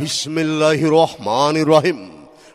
বিসমিল্লাহ রহমান রহিম।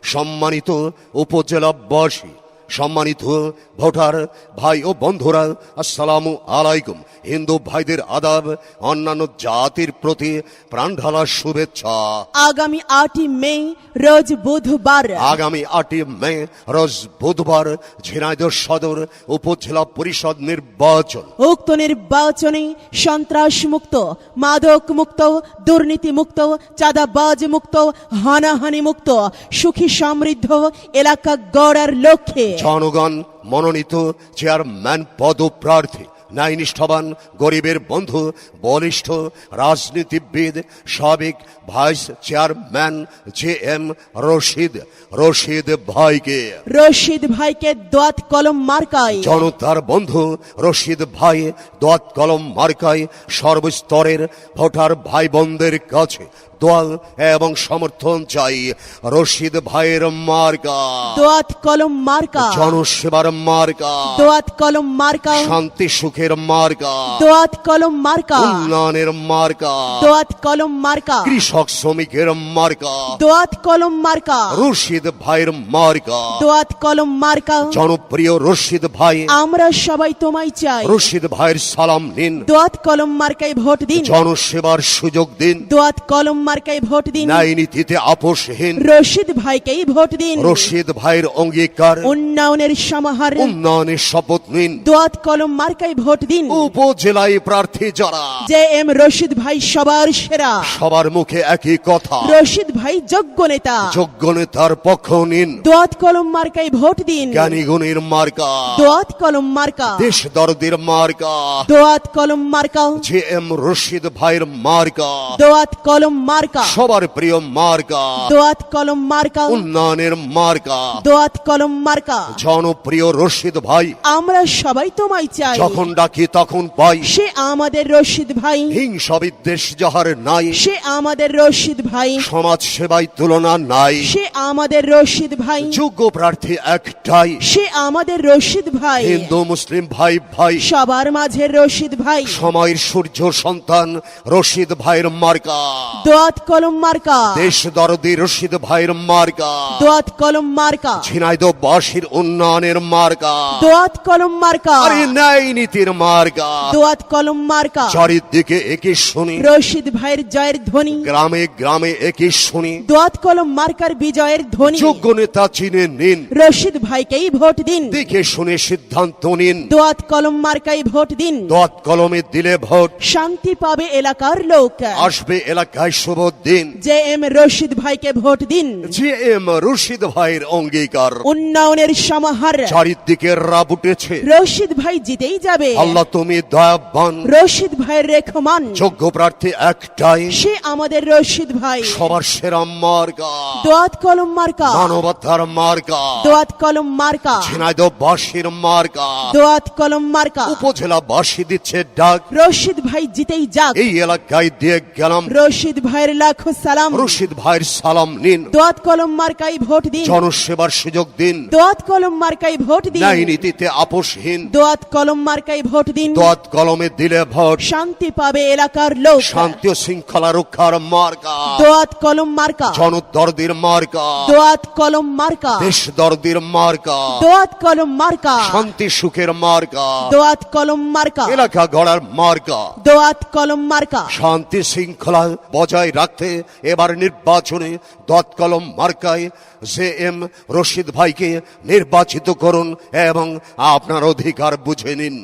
সম্মানিত উপজেলাবাসী সম্মানিত ভোটার ভাই ও বন্ধুরা আসসালামু আলাইকুম। হিন্দু ভাইদের আদাব অন্যান্য জাতির প্রতি প্রাণঢালা শুভেচ্ছা। আগামী আটই মে রোজ বুধবার। আগামী আটই মে রোজ বুধবার ঝিনাইদহ সদর উপজেলা পরিষদ নির্বাচন। উক্ত নির্বাচনে সন্ত্রাস মুক্ত মাদক মুক্ত দুর্নীতি মুক্ত চাঁদাবাজ মুক্ত হানাহানি মুক্ত সুখী সমৃদ্ধ এলাকা গড়ার লক্ষ্যে জনগণ মনোনীত চেয়ারম্যান পদপ্রার্থী। ন্যায় নিষ্ঠাবান গরিবের বন্ধু বলিষ্ঠ রাজনীতিবিদ সাবেক vice chairman J M Rashid Rashid ভাইকে। রশিদ ভাইকে দোয়াত কলম মার্কায়। জনতার বন্ধু রশিদ ভাই দোয়াত কলম মার্কায় সর্বস্তরের ভোটার ভাই বোনদের কাছে দোয়াল এবং সমর্থন চাই। রশিদ ভাইয়ের মার্কা। দোয়াত কলম মার্কা। জনসেবার মার্কা। দোয়াত কলম মার্কা। শান্তি সুখের মার্কা দোয়াত কলম মার্কা উন্নয়নের মার্কা দোয়াত কলম মার্কা কৃষক শ্রমিকের মার্কা দোয়াত কলম মার্কা রশিদ ভাইয়ের মার্কা দোয়াত কলম মার্কা জনপ্রিয় রশিদ ভাই আমরা সবাই তোমায় চাই রশিদ ভাইয়ের সালাম নিন দোয়াত কলম মার্কায় ভোট দিন জনসেবার সুযোগ দিন দোয়াত কলম মার্কায় ভোট দিন ন্যায় নীতিতে আপোষহীন রশিদ ভাইকেই ভোট দিন রশিদ ভাইয়ের অঙ্গীকার উন্নয়নের সমাহার উন্নয়নের শপথ নিন দোয়াত কলম মার্কায় ভোট দিন। উপজেলায় প্রার্থী যারা যে এম রশিদ ভাই সবার সেরা। সবার মুখে একই কথা। রশিদ ভাই যোগ্য নেতা। যোগ্য নেতার পক্ষ নিন। দোয়াত কলম মার্কায় ভোট দিন। জ্ঞানীগুণীর মার্কা। দোয়াত কলম মার্কা। দেশ দরদের মার্কা। দোয়াত কলম মার্কা। জে এম রশিদ ভাইয়ের মার্কা। দোয়াত কলম মার্কা। সবার প্রিয় মার্কা। দোয়াত কলম মার্কা। উন্নয়নের মার্কা। দোয়াত কলম মার্কা। জনপ্রিয় রশিদ ভাই। আমরা সবাই তোমায় চাই। যখন ডাকি তখন পাই। সে আমাদের রশিদ ভাই। হিংসা বিদ্বেষ যাহার নাই। সে আমাদের রশিদ ভাই। সমাজ সেবায় তুলনা নাই। সে আমাদের রশিদ ভাই। যোগ্য প্রার্থী একটাই। সে আমাদের রশিদ ভাই। হিন্দু মুসলিম ভাই ভাই। সবার মাঝে রশিদ ভাই। সময়ের সূর্য সন্তান রশিদ ভাইয়ের মার্কা। দোয়াত কলম মার্কা। দেশ দরদি রশিদ ভাইয়ের মার্কা। দোয়াত কলম মার্কা। ঝিনাইদহ বাসীর উন্নয়নের মার্কা। দোয়াত কলম মার্কা। আরে ন্যায় নীতির মার্কা দোয়াত কলম মার্কা। চারিদিকে একই শুনি। রশিদ ভাইয়ের জয়ের ধ্বনি। গ্রামে গ্রামে একই শুনি। দোয়াত কলম মার্কার বিজয়ের ধ্বনি। যোগ্য নেতা চিনে নিন। রশিদ ভাইকেই ভোট দিন। দেখে শুনে সিদ্ধান্ত নিন। দোয়াত কলম মার্কাই ভোট দিন। দত কলমে দিলে ভোট। শান্তি পাবে এলাকার লোক। আসবে এলাকায় শুভ দিন। জে এম রশিদ ভাইকে ভোট দিন। জে এম রশিদ ভাইয়ের অঙ্গীকার। উন্নয়নের সমাহার। চারিদিকে রাব উঠেছে রশিদ ভাই জিতেই যাবে। আল্লাহ তুমি দয়াবান রশিদ ভাইয়ের রেখমান যোগ্য প্রার্থী একটাই। সে আমাদের রশিদ ভাই। সবার সেরা মার্কা। দোয়াত কলম মার্কা। মানবতার মার্কা। দোয়াত কলম মার্কা। ঝিনাইদহ বাসীর মার্কা। দোয়াত কলম মার্কা। উপজেলা বাসী দিচ্ছে ডাক। রশিদ ভাই জিতেই যাক। এই এলাকায় দিয়ে গেলাম। রশিদ ভাইয়ের লাখো সালাম। রশিদ ভাইয়ের সালাম নিন। দোয়াত কলম মার্কাই ভোট দিন। জনসেবার সুযোগ দিন। দোয়াত কলম মার্কাই ভোট দিন। ন্যায় নীতিতে আপোষহীন। দোয়াত কলম মার্কাই ভোট দিন। দত কলমে দিলে ভোট। শান্তি পাবে এলাকার লোক। শান্তি ও শৃঙ্খলা রক্ষার মার্কা। দোয়াত কলম মার্কা। জনদর্দির মার্কা। দোয়াত কলম মার্কা। দেশ দর্দির মার্কা। দোয়াত কলম মার্কা। শান্তি সুখের মার্কা। দোয়াত কলম মার্কা। এলাকা গড়ার মার্কা। দোয়াত কলম মার্কা। শান্তি শৃঙ্খলা বজায় রাখতে এবার নির্বাচনে দৎকলম মার্কায় জে এম রশিদ ভাইকে নির্বাচিত করুন এবং আপনার অধিকার বুঝে নিন।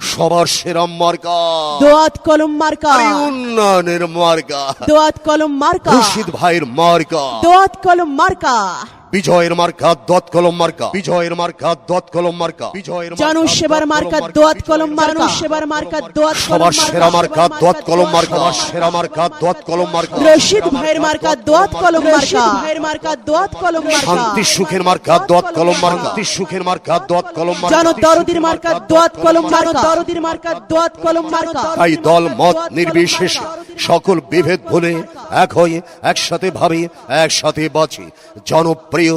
সবার সেরাম মার্কা। দোয়াত কলম মার্কা। উন্নয়নের মার্কা। দোয়াত কলম মার্কা। রশিদ ভাইয়ের মার্কা। দোয়াত কলম মার্কা। বিজয়ের মার্কা দত কলম মার্কা বিজয়ের মার্কা দত কলম মার্কা বিজয়ের জনসেবার দত মার্কা দোয়াত কলম মার্কা সেবার মার্কা দোয়াত সবার সেরা মার্কা দত কলম মার্কা সবার সেরা মার্কা দত কলম মার্কা রশিদ ভাইয়ের মার্কা দোয়াত কলম মার্কা ভাইয়ের মার্কা দোয়াত কলম মার্কা শান্তি সুখের মার্কা দত কলম মার্কা শান্তি সুখের মার্কা দত কলম মার্কা জন দরদির মার্কা দোয়াত কলম মার্কা দরদির মার্কা দোয়াত কলম মার্কা তাই দল মত নির্বিশেষে সকল বিভেদ ভুলে এক হয়ে একসাথে ভাবে একসাথে বাঁচি। জনপ্রিয়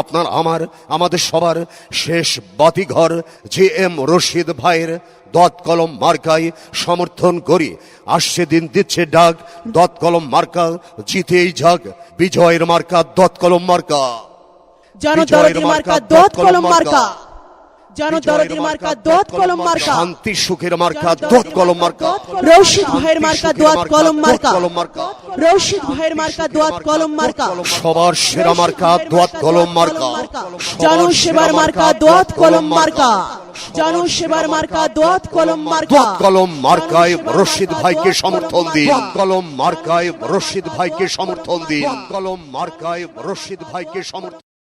আপনার আমার আমাদের সবার শেষ বাতিঘর জে এম রশিদ ভাইয়ের দত কলম মার্কায় সমর্থন করি। আসছে দিন দিচ্ছে ডাক দত কলম মার্কা জিতেই যাক বিজয়ের মার্কা দত কলম মার্কা জনদরদির মার্কা দোয়াত কলম মার্কা। মার্কা দোয়াত কলম মার্কা শান্তি সুখের মার্কা কলম মার্কা রশিদ ভাইয়ের মার্কা দোয়াত কলম মার্কা কলম মার্কা রশিদ ভাইয়ের মার্কা দোয়াত কলম মার্কা সবার সেরা মার্কা দোয়াত কলম মার্কা জনসেবার মার্কা দোয়াত কলম মার্কা জনসেবার মার্কা দোয়াত কলম মার্কা দোয়াত কলম মার্কায় রশিদ ভাইকে সমর্থন দিন কলম মার্কায় রশিদ ভাইকে সমর্থন দিন কলম মার্কায় রশিদ ভাইকে সমর্থন